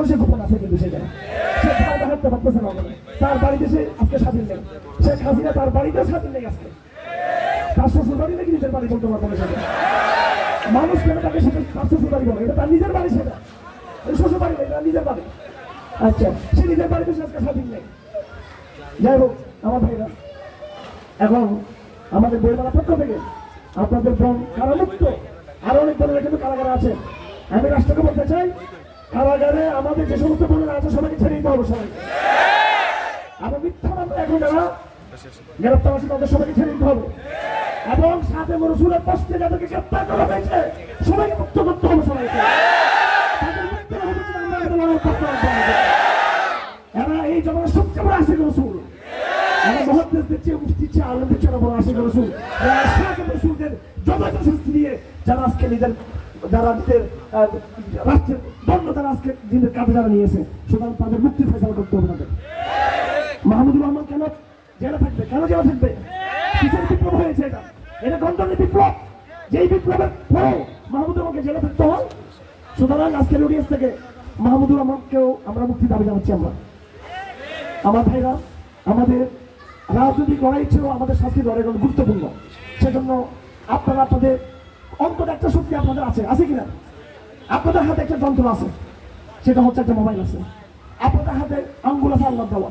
এখন সে গোপন আছে কিন্তু সেটা সে ভয় দেখাতে পারতেছে না তার বাড়িতে সে আজকে স্বাধীন নেই। শেখ হাসিনা তার বাড়িতেও স্বাধীন নেই আজকে। তার শ্বশুর বাড়ি নাকি নিজের বাড়ি বলতে পারব না সেটা। মানুষ কেন তাকে সেটা তার শ্বশুর বাড়ি বলে? এটা তার নিজের বাড়ি সেটা। শ্বশুর বাড়ি নেই তার নিজের বাড়ি। আচ্ছা সে নিজের বাড়িতে সে আজকে স্বাধীন নেই। যাই হোক, আমার ভাইরা, এখন আমাদের বইমেলার পক্ষ থেকে আপনাদের বোন কারামুক্ত। আরও অনেক বোনেরা কিন্তু কারাগারে আছে। আমি রাষ্ট্রকে বলতে চাই কারাগারে আমাদের যে সমস্ত বোনেরা আছে, সবাইকে ছেড়ে দিতে হবে সবাইকে। আবার মিথ্যা মামলা এখন যারা গ্রেপ্তার আছে তাদের সবাইকে ছেড়ে দিতে হবে। এবং সাথে রসুলের পোস্টে যাদেরকে গ্রেপ্তার করা হয়েছে, সবাইকে মুক্ত করতে হবে সবাইকে। এরা এই সবচেয়ে বড় আশিক রসুল। এরা মহাদেশ দিচ্ছে দিচ্ছে, আলম দিচ্ছে বড় আশিক রসুল। এরা আশিক রসুলদের দিয়ে যারা আজকে নিজের যারা নিজের রাষ্ট্রের দণ্ড তারা আজকে দিনের কাজে যারা নিয়েছে সুতরাং তাদের মুক্তি ফেসলা করতে হবে তাদের। মাহমুদুর রহমান কেন জেলে থাকবে? কেন জেলে থাকবে? কিসের বিপ্লব হয়েছে এটা। এটা গণতন্ত্রের বিপ্লব। যেই বিপ্লবের পরেও মাহমুদুর রহমানকে জেলে থাকতে হয়। সুতরাং আজকের অডিয়েন্স থেকে মাহমুদুর রহমানকেও আমরা মুক্তি দাবি জানাচ্ছি আমরা। আমার ভাইরা, আমাদের রাজনৈতিক লড়াই ছিল, আমাদের শাস্তি লড়াই গুরুত্বপূর্ণ। সেজন্য আপনারা আপনাদের অন্তত একটা শক্তি আপনাদের আছে আছে কিনা? আপনাদের হাতে একটা যন্ত্র আছে, সেটা হচ্ছে একটা মোবাইল আছে। আপনাদের হাতে আঙ্গুল আছে আল্লাহ দেওয়া।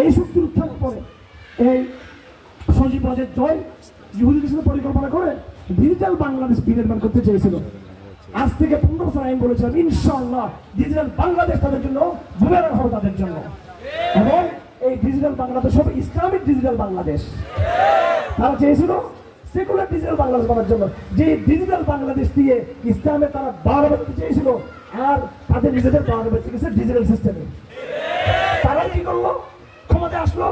এই শক্তির উত্থান করে এই সজীব রাজের জয় ইহুদিদের পরিকল্পনা করে ডিজিটাল বাংলাদেশ বিনির্মাণ করতে চেয়েছিল। আজ থেকে পনেরো বছর আমি বলেছিলাম, ইনশাআল্লাহ ডিজিটাল বাংলাদেশ তাদের জন্য বুমেরাং হবে তাদের জন্য। এবং এই ডিজিটাল বাংলাদেশ হবে ইসলামিক ডিজিটাল বাংলাদেশ। তারা চেয়েছিল সেকুলার ডিজিটাল বাংলাদেশ বানার জন্য, যে ডিজিটাল বাংলাদেশ দিয়ে ইসলামে তারা বাড়াবে দিতে চেয়েছিল, আর তাদের নিজেদের বাড়াবে গেছে ডিজিটাল সিস্টেমে তারা কি করল? ক্ষমতা আসলো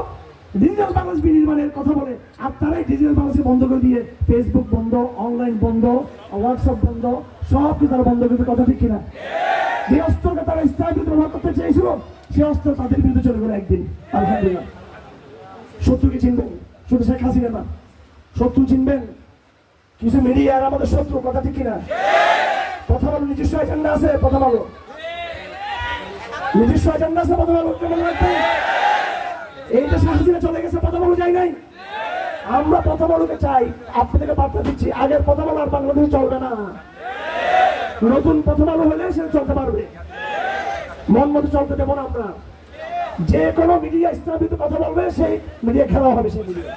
ডিজিটাল বাংলাদেশ বিনির্মাণের কথা বলে, আর তারাই ডিজিটাল বাংলাদেশ বন্ধ করে দিয়ে ফেসবুক বন্ধ অনলাইন বন্ধ হোয়াটসঅ্যাপ বন্ধ সব কিছু তারা বন্ধ করতে কথা ঠিক কিনা? যে অস্ত্রকে তারা ইসলামের ব্যবহার করতে চেয়েছিল সেই অস্ত্র তাদের বিরুদ্ধে চলে গেলো একদিন। আলহামদুলিল্লাহ। শত্রুকে চিনবেন, শুধু শেখ হাসিনা না শত্রু চিনবেন? কিছু মিডিয়ার আমাদের শত্রু, কথা ঠিক কিনা? প্রথম আলো নিজস্ব এজেন্ডা আছে প্রথম আলো নিজস্ব এজেন্ডা আছে প্রথম আলো মনে রাখবেন এই যে শাহজিরা চলে গেছে প্রথম আলো যাই নাই? আমরা প্রথম আলোকে চাই, আপনাদেরকে বার্তা দিচ্ছি, আগের প্রথম আলো আর বাংলাদেশে চলবে না। নতুন প্রথম আলো হলে সে চলতে পারবে। মন মতো চলতে দেবো না আমরা। যে কোনো মিডিয়া ইসলামিত কথা বলবে, সেই মিডিয়া খেলা হবে, সেই মিডিয়া।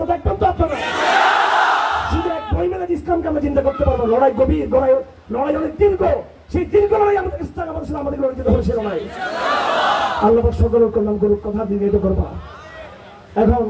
সাথে একদম তো আপনারা শুধু এক বই মেলে ইসলামকে আমরা চিন্তা করতে পারব, লড়াই গভীর, লড়াই লড়াই অনেক দীর্ঘ। সেই দীর্ঘ লড়াই আমাদের ইসলাম আমাদের ছিল আমাদের লড়াই যেতে হবে লড়াই। আল্লাহ সকলের কল্যাণ করুক, কথা এটা করবা। এখন